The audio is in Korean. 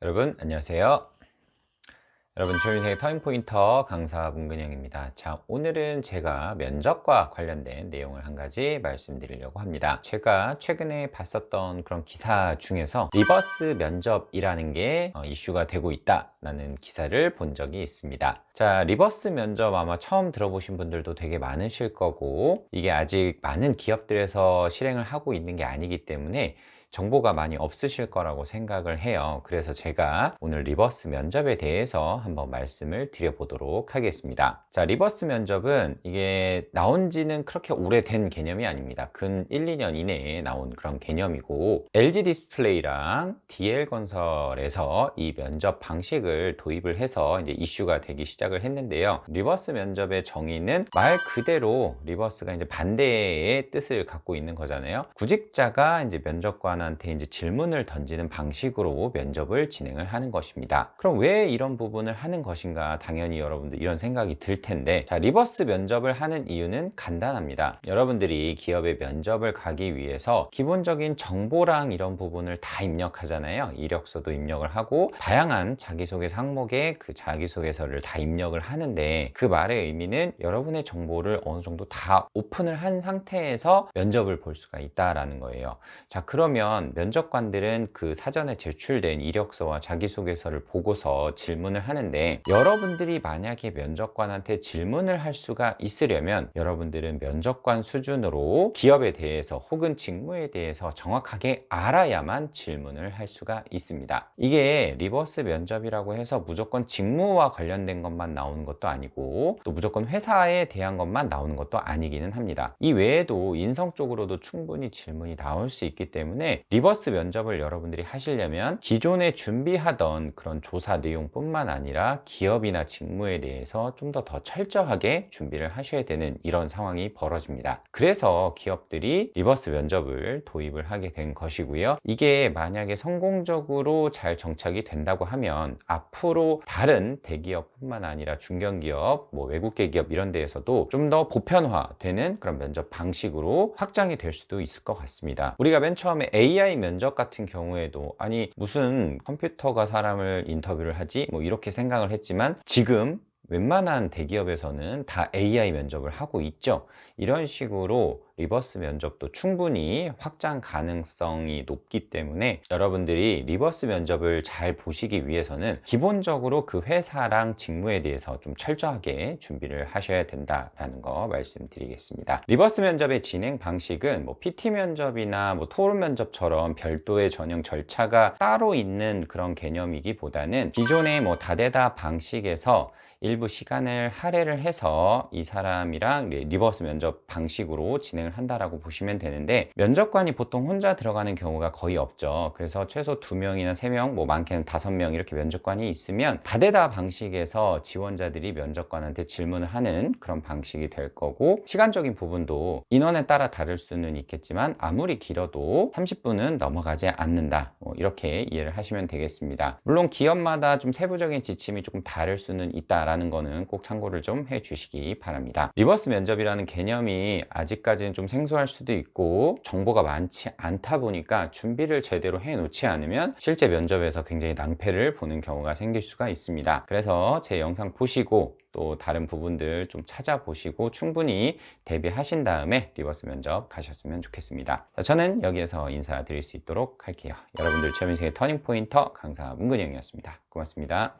여러분 안녕하세요. 여러분 조인생의 터닝포인터 강사 문근영입니다. 자 오늘은 제가 면접과 관련된 내용을 한 가지 말씀드리려고 합니다. 제가 최근에 봤었던 그런 기사 중에서 리버스 면접이라는 게 어, 이슈가 되고 있다라는 기사를 본 적이 있습니다. 자 리버스 면접 아마 처음 들어보신 분들도 되게 많으실 거고 이게 아직 많은 기업들에서 실행을 하고 있는 게 아니기 때문에 정보가 많이 없으실 거라고 생각을 해요. 그래서 제가 오늘 리버스 면접에 대해서 한번 말씀을 드려보도록 하겠습니다. 자, 리버스 면접은 이게 나온 지는 그렇게 오래된 개념이 아닙니다. 근 1, 2년 이내에 나온 그런 개념이고 LG 디스플레이랑 DL 건설에서 이 면접 방식을 도입을 해서 이제 이슈가 되기 시작을 했는데요. 리버스 면접의 정의는 말 그대로 리버스가 이제 반대의 뜻을 갖고 있는 거잖아요. 구직자가 이제 면접관 면접관한테 이제 질문을 던지는 방식으로 면접을 진행을 하는 것입니다. 그럼 왜 이런 부분을 하는 것인가? 당연히 여러분들 이런 생각이 들 텐데, 자, 리버스 면접을 하는 이유는 간단합니다. 여러분들이 기업의 면접을 가기 위해서 기본적인 정보랑 이런 부분을 다 입력하잖아요. 이력서도 입력을 하고, 다양한 자기소개서 항목에 그 자기소개서를 다 입력을 하는데, 그 말의 의미는 여러분의 정보를 어느 정도 다 오픈을 한 상태에서 면접을 볼 수가 있다라는 거예요. 자, 그러면 면접관들은 그 사전에 제출된 이력서와 자기소개서를 보고서 질문을 하는 데 여러분들이 만약에 면접관한테 질문을 할 수가 있으려면 여러분들은 면접관 수준으로 기업에 대해서 혹은 직무에 대해서 정확하게 알아야만 질문을 할 수가 있습니다. 이게 리버스 면접이라고 해서 무조건 직무와 관련된 것만 나오는 것도 아니고 또 무조건 회사에 대한 것만 나오는 것도 아니기는 합니다. 이 외에도 인성 쪽으로도 충분히 질문이 나올 수 있기 때문에 리버스 면접을 여러분들이 하시려면 기존에 준비하던 그런 조사 내용뿐만 아니라 기업이나 직무에 대해서 좀 더 더 철저하게 준비를 하셔야 되는 이런 상황이 벌어집니다. 그래서 기업들이 리버스 면접을 도입을 하게 된 것이고요. 이게 만약에 성공적으로 잘 정착이 된다고 하면 앞으로 다른 대기업뿐만 아니라 중견기업, 뭐 외국계 기업 이런 데에서도 좀 더 보편화되는 그런 면접 방식으로 확장이 될 수도 있을 것 같습니다. 우리가 맨 처음에 AI 면접 같은 경우에도 아니 무슨 컴퓨터가 사람을 인터뷰를 하지 뭐 이렇게 생각을 했지만 지금 웬만한 대기업에서는 다 AI 면접을 하고 있죠. 이런 식으로 리버스 면접도 충분히 확장 가능성이 높기 때문에 여러분들이 리버스 면접을 잘 보시기 위해서는 기본적으로 그 회사랑 직무에 대해서 좀 철저하게 준비를 하셔야 된다라는 거 말씀드리겠습니다. 리버스 면접의 진행 방식은 뭐 PT 면접이나 뭐 토론 면접처럼 별도의 전형 절차가 따로 있는 그런 개념이기보다는 기존의 뭐 다대다 방식에서 일부 시간을 할애를 해서 이 사람이랑 리버스 면접 방식으로 진행 을 한다라고 보시면 되는데 면접관이 보통 혼자 들어가는 경우가 거의 없죠. 그래서 최소 두명이나세명뭐 많게는 다섯 명 이렇게 면접관이 있으면 다대다 방식에서 지원자들이 면접관한테 질문을 하는 그런 방식이 될 거고 시간적인 부분도 인원에 따라 다를 수는 있겠지만 아무리 길어도 30분은 넘어가지 않는다. 뭐 이렇게 이해를 하시면 되겠습니다. 물론 기업마다 좀 세부적인 지침이 조금 다를 수는 있다. 라는 거는 꼭 참고를 좀 해 주시기 바랍니다. 리버스 면접이라는 개념이 아직까지는 좀 생소할 수도 있고 정보가 많지 않다 보니까 준비를 제대로 해 놓지 않으면 실제 면접에서 굉장히 낭패를 보는 경우가 생길 수가 있습니다. 그래서 제 영상 보시고 또 다른 부분들 좀 찾아보시고 충분히 대비하신 다음에 리버스 면접 가셨으면 좋겠습니다. 자, 저는 여기에서 인사드릴 수 있도록 할게요. 여러분들 취업 인생의 터닝 포인터 강사 문근영이었습니다. 고맙습니다.